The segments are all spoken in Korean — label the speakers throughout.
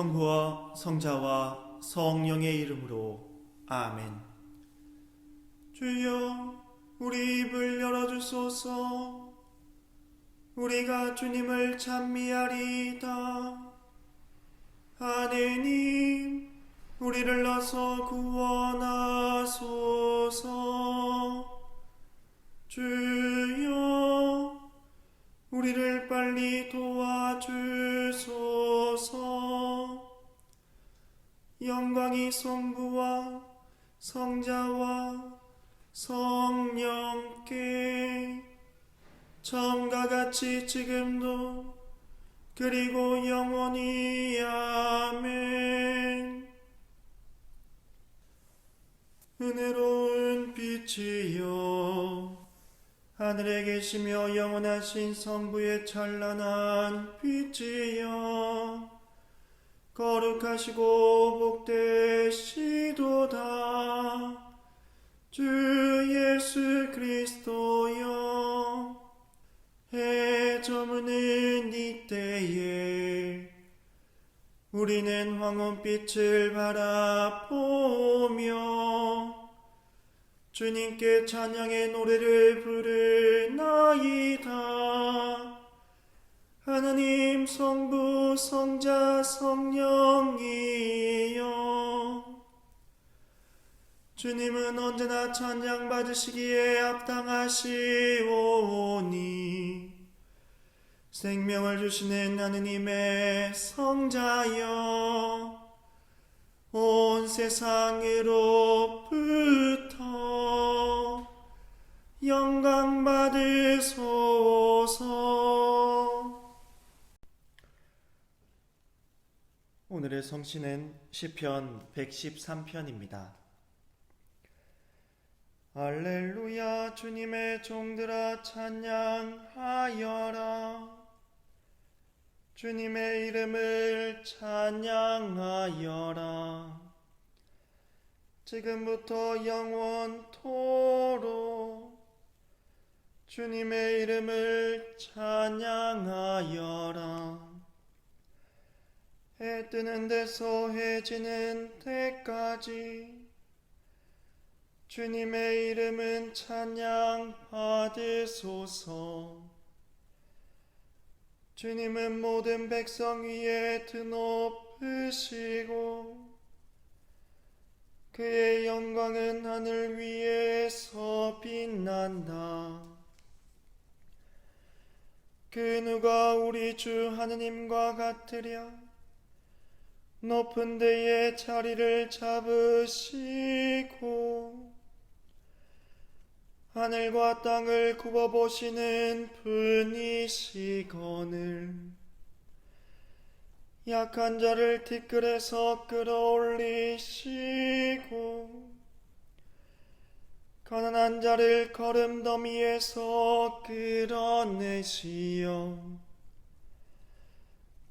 Speaker 1: 성부와 성자와 성령의 이름으로 아멘. 주여, 우리 입을 열어주소서. 우리가 주님을 찬미하리이다. 하느님, 우리를 나서 구원하소서. 주여, 우리를 빨리 도와주 영광이 성부와 성자와 성령께 처음과 같이 지금도 그리고 영원히 아멘. 은혜로운 빛이여 하늘에 계시며 영원하신 성부의 찬란한 빛이여 거룩하시고 복되시도다 주 예수 그리스도여 해 저무는 이때에 우리는 황혼빛을 바라보며 주님께 찬양의 노래를 부르나이다. 하나님 성부 성자 성령이여. 주님은 언제나 찬양 받으시기에 합당하시오니 생명을 주시는 하느님의 성자여 온 세상으로부터 영광 받으소서 오늘의 성신은 시편 113편입니다. 할렐루야 주님의 종들아 찬양하여라. 주님의 이름을 찬양하여라. 지금부터 영원토록 주님의 이름을 찬양하여라 해 뜨는 데서 해 지는 때까지 주님의 이름은 찬양 받으소서. 주님은 모든 백성 위에 드높으시고 그의 영광은 하늘 위에서 빛난다. 그 누가 우리 주 하느님과 같으랴? 높은 데에 자리를 잡으시고 하늘과 땅을 굽어보시는 분이시거늘. 약한 자를 티끌에서 끌어올리시고 가난한 자를 걸음더미에서 끌어내시어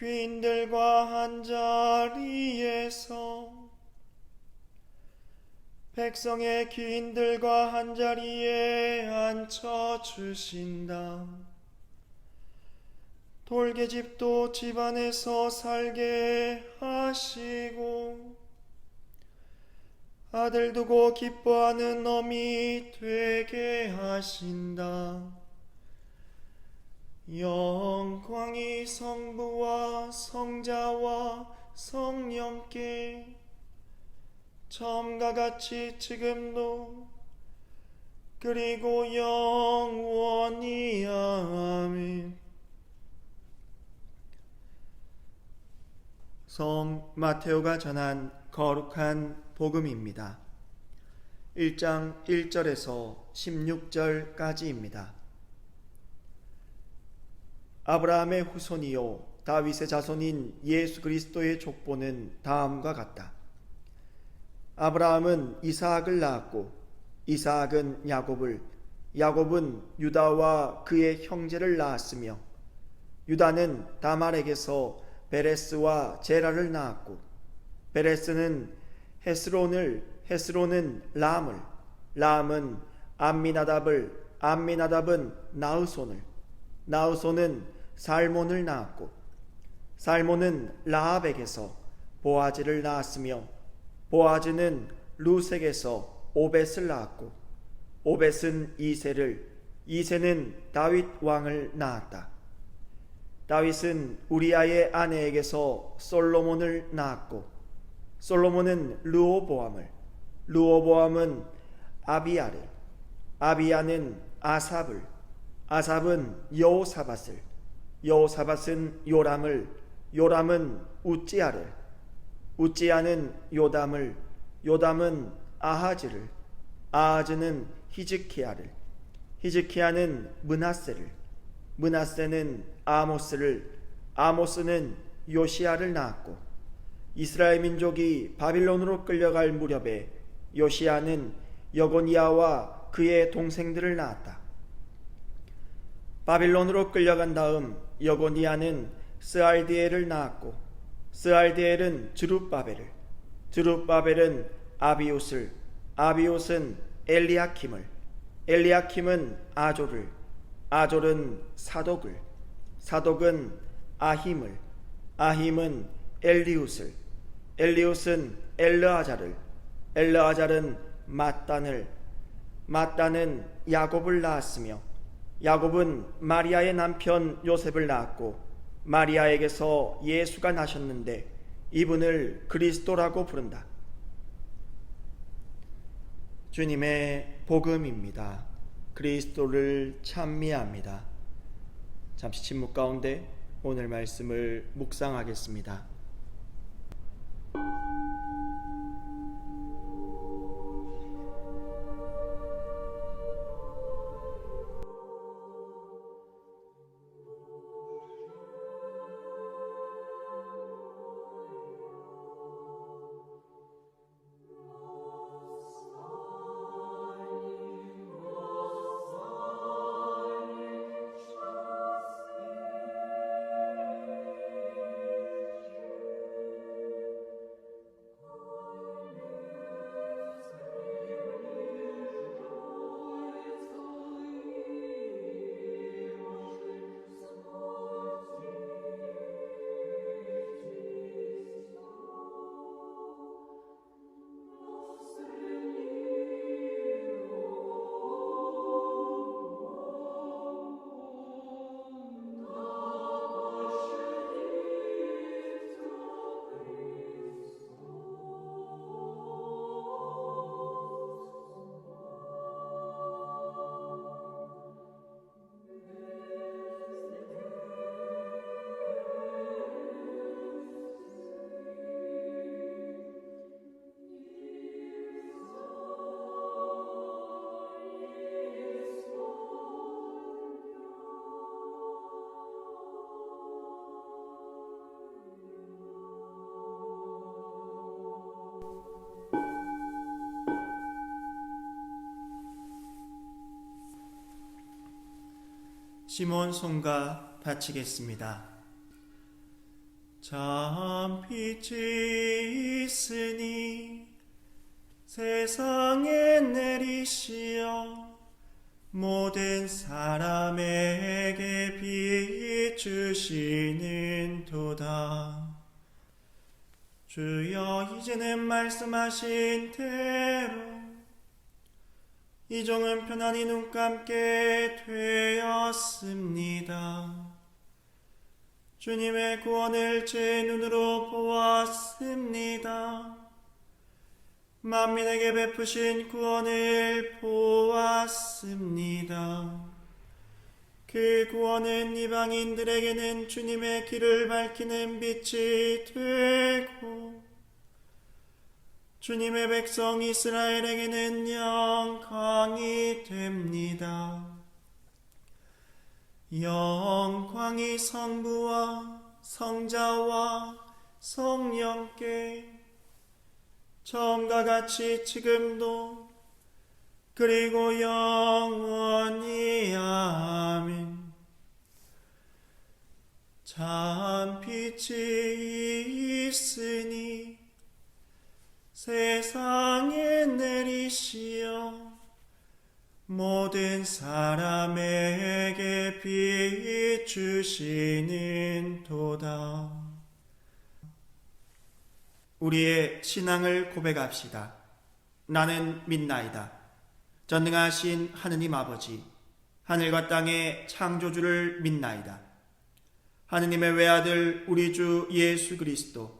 Speaker 1: 귀인들과 한 자리에서 백성의 귀인들과 한 자리에 앉혀 주신다. 돌개집도 집안에서 살게 하시고 아들 두고 기뻐하는 어미 되게 하신다. 영광이 성부와 성자와 성령께 처음과 같이 지금도 그리고 영원히 아멘 성 마테오가 전한 거룩한 복음입니다. 1장 1절에서 16절까지입니다. 아브라함의 후손이요 다윗의 자손인 예수 그리스도의 족보는 다음과 같다. 아브라함은 이삭을 낳았고 이삭은 야곱을 야곱은 유다와 그의 형제를 낳았으며 유다는 다말에게서 베레스와 제라를 낳았고 베레스는 헤스론을 헤스론은 람을 람은 암미나답을 암미나답은 나우손을 나우손은 살몬을 낳았고 살몬은 라합에게서
Speaker 2: 보아즈를 낳았으며 보아즈는 루색에서 오벳을 낳았고 오벳은 이세를 이세는 다윗 왕을 낳았다. 다윗은 우리아의 아내에게서 솔로몬을 낳았고 솔로몬은 르호보암을 르호보암은 아비야를 아비야는 아삽을 아삽은 여호사밧을 여호사밧은 요람을 요람은 우찌야를 우찌야는 요담을 요담은 아하즈를 아하즈는 히즈키야를 히즈키야는 문하세를 문하세는 아모스를 아모스는 요시야를 낳았고 이스라엘 민족이 바빌론으로 끌려갈 무렵에 요시야는 여고니아와 그의 동생들을 낳았다. 바빌론으로 끌려간 다음 여고니아는 스알디엘을 낳았고 스알디엘은 주룹바벨을 주룹바벨은 아비옷을 아비옷은 엘리아킴을 엘리아킴은 아조를 아졸은 사독을 사독은 아힘을 아힘은 엘리웃을 엘리웃은 엘르아자를 엘르아자는 마단을 마단은 야곱을 낳았으며 야곱은 마리아의 남편 요셉을 낳았고 마리아에게서 예수가 나셨는데 이분을 그리스도라고 부른다. 주님의 복음입니다. 그리스도를 찬미합니다. 잠시 침묵 가운데 오늘 말씀을 묵상하겠습니다. 시몬 손가 바치겠습니다. 참 빛이 있으니 세상에 내리시어 모든 사람에게 비추시는 도다. 주여 이제는 말씀하신 대로 이종은 편안히 눈 감게 되었습니다. 주님의 구원을 제 눈으로 보았습니다. 만민에게 베푸신 구원을 보았습니다. 그 구원은 이방인들에게는 주님의 길을 밝히는 빛이 되고 주님의 백성 이스라엘에게는 영광이 됩니다. 영광이 성부와 성자와 성령께 처음과 같이 지금도 그리고 영원히 아멘. 참 빛이 있으니 세상에 내리시어 모든 사람에게 비추시는 도다. 우리의 신앙을 고백합시다. 나는 믿나이다. 전능하신 하느님 아버지, 하늘과 땅의 창조주를 믿나이다. 하느님의 외아들 우리 주 예수 그리스도,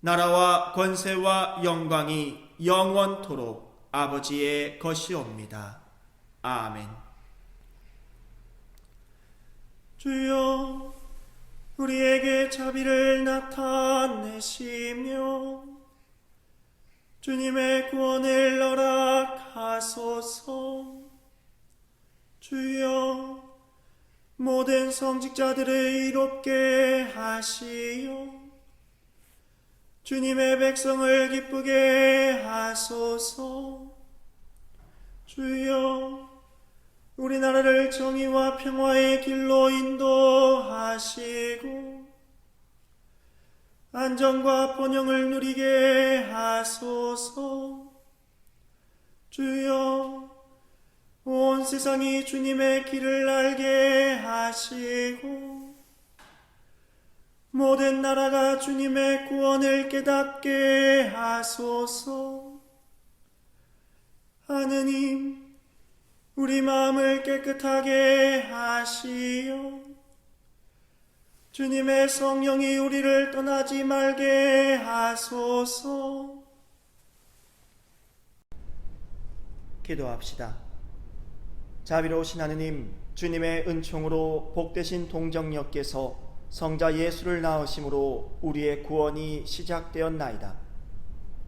Speaker 2: 나라와 권세와 영광이 영원토록 아버지의 것이옵니다. 아멘. 주여 우리에게 자비를 나타내시며 주님의 구원을 허락하소서. 주여, 모든 성직자들을 이롭게 하시어. 주님의 백성을 기쁘게 하소서. 주여, 우리나라를 정의와 평화의 길로 인도하시고, 안정과 번영을 누리게 하소서. 주여, 온 세상이 주님의 길을 알게 하시고, 모든 나라가 주님의 구원을 깨닫게 하소서. 하느님, 우리 마음을 깨끗하게 하시어, 주님의 성령이 우리를 떠나지 말게 하소서. 기도합시다. 자비로우신 하느님, 주님의 은총으로 복되신 동정녀께서 성자 예수를 낳으심으로 우리의 구원이 시작되었나이다.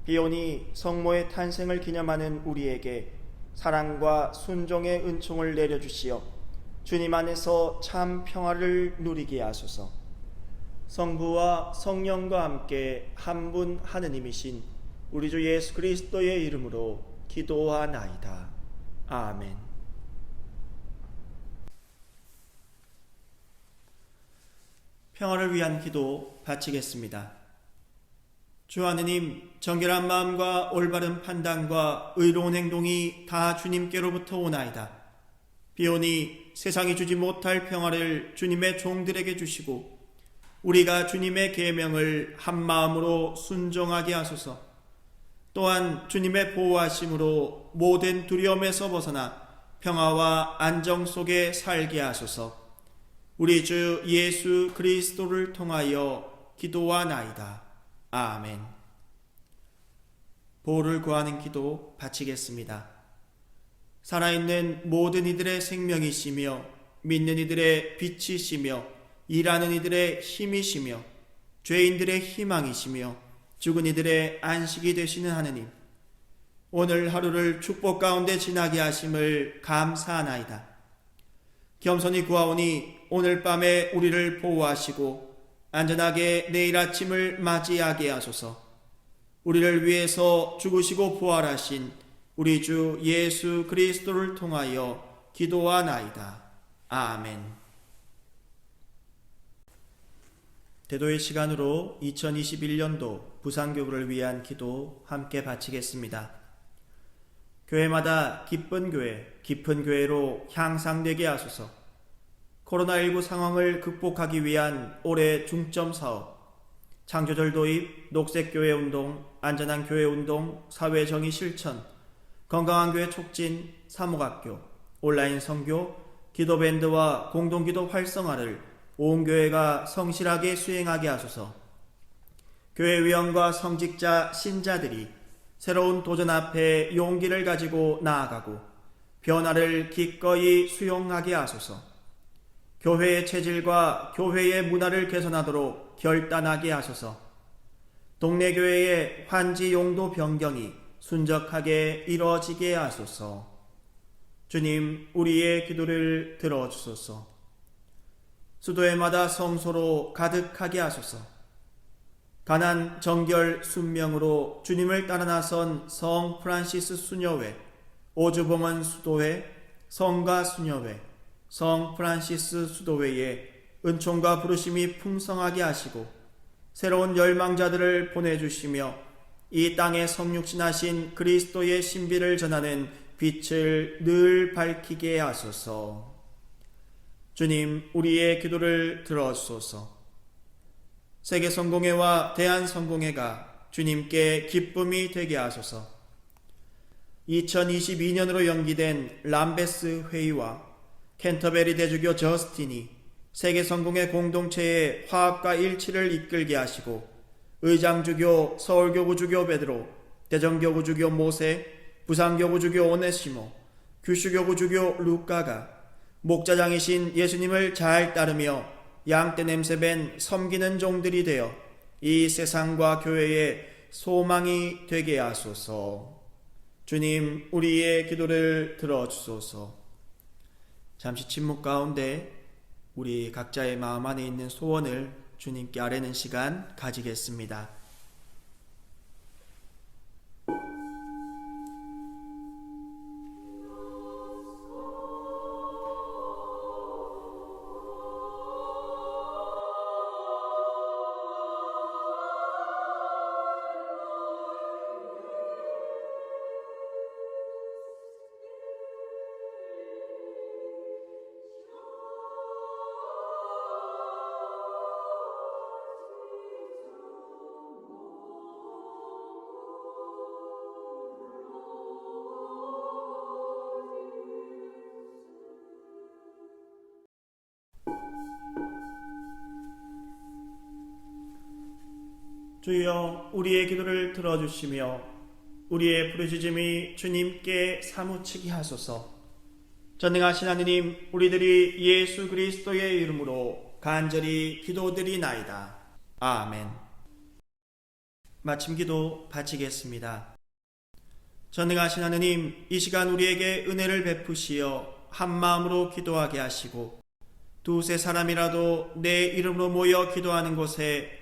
Speaker 2: 비오니 성모의 탄생을 기념하는 우리에게 사랑과 순종의 은총을 내려주시어 주님 안에서 참 평화를 누리게 하소서. 성부와 성령과 함께 한 분 하느님이신 우리 주 예수 그리스도의 이름으로 기도하나이다. 아멘. 평화를 위한 기도 바치겠습니다. 주 하느님, 정결한 마음과 올바른 판단과 의로운 행동이 다 주님께로부터 오나이다. 비오니 세상이 주지 못할 평화를 주님의 종들에게 주시고 우리가 주님의 계명을 한 마음으로 순종하게 하소서. 또한 주님의 보호하심으로 모든 두려움에서 벗어나 평화와 안정 속에 살게 하소서. 우리 주 예수 그리스도를 통하여 기도하나이다. 아멘. 보호를 구하는 기도 바치겠습니다. 살아있는 모든 이들의 생명이시며 믿는 이들의 빛이시며 일하는 이들의 힘이시며 죄인들의 희망이시며 죽은 이들의 안식이 되시는 하느님 오늘 하루를 축복 가운데 지나게 하심을 감사하나이다. 겸손히 구하오니 오늘 밤에 우리를 보호하시고 안전하게 내일 아침을 맞이하게 하소서. 우리를 위해서 죽으시고 부활하신 우리 주 예수 그리스도를 통하여 기도하나이다. 아멘. 대도의 시간으로 2021년도 부산교구를 위한 기도 함께 바치겠습니다. 교회마다 기쁜 교회, 깊은 교회로 향상되게 하소서. 코로나19 상황을 극복하기 위한 올해 중점 사업, 창조절 도입, 녹색교회 운동, 안전한 교회 운동, 사회정의 실천, 건강한 교회 촉진, 사목학교, 온라인 선교, 기도밴드와 공동기도 활성화를 온 교회가 성실하게 수행하게 하소서. 교회 위원과 성직자, 신자들이 새로운 도전 앞에 용기를 가지고 나아가고 변화를 기꺼이 수용하게 하소서. 교회의 체질과 교회의 문화를 개선하도록 결단하게 하소서. 동네 교회의 환지 용도 변경이 순적하게 이루어지게 하소서. 주님, 우리의 기도를 들어주소서. 수도회마다 성소로 가득하게 하소서. 가난 정결 순명으로 주님을 따라 나선 성 프란시스 수녀회, 오주봉원 수도회, 성가 수녀회, 성 프란시스 수도회에 은총과 부르심이 풍성하게 하시고 새로운 열망자들을 보내주시며 이 땅에 성육신하신 그리스도의 신비를 전하는 빛을 늘 밝히게 하소서. 주님, 우리의 기도를 들어주소서. 세계 성공회와 대한 성공회가 주님께 기쁨이 되게 하소서. 2022년으로 연기된 람베스 회의와 캔터베리 대주교 저스틴이 세계 성공회 공동체의 화합과 일치를 이끌게 하시고 의장주교 서울교구 주교 베드로 대전교구 주교 모세 부산교구 주교 오네시모 규슈교구 주교 루카가 목자장이신 예수님을 잘 따르며 양떼 냄새 밴 섬기는 종들이 되어 이 세상과 교회의 소망이 되게 하소서. 주님, 우리의 기도를 들어주소서. 잠시 침묵 가운데 우리 각자의 마음 안에 있는 소원을 주님께 아뢰는 시간 가지겠습니다. 주여 우리의 기도를 들어주시며 우리의 부르짖음이 주님께 사무치게 하소서. 전능하신 하느님, 우리들이 예수 그리스도의 이름으로 간절히 기도드리나이다. 아멘. 마침 기도 바치겠습니다. 전능하신 하느님, 이 시간 우리에게 은혜를 베푸시어 한 마음으로 기도하게 하시고 두세 사람이라도 내 이름으로 모여 기도하는 곳에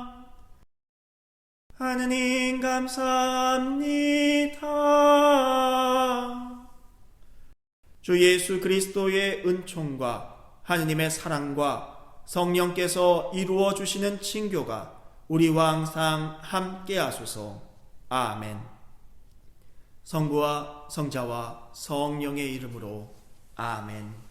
Speaker 2: 하느님 감사합니다. 주 예수 그리스도의 은총과 하느님의 사랑과 성령께서 이루어 주시는 친교가 우리와 항상 함께 하소서. 아멘. 성부와 성자와 성령의 이름으로 아멘.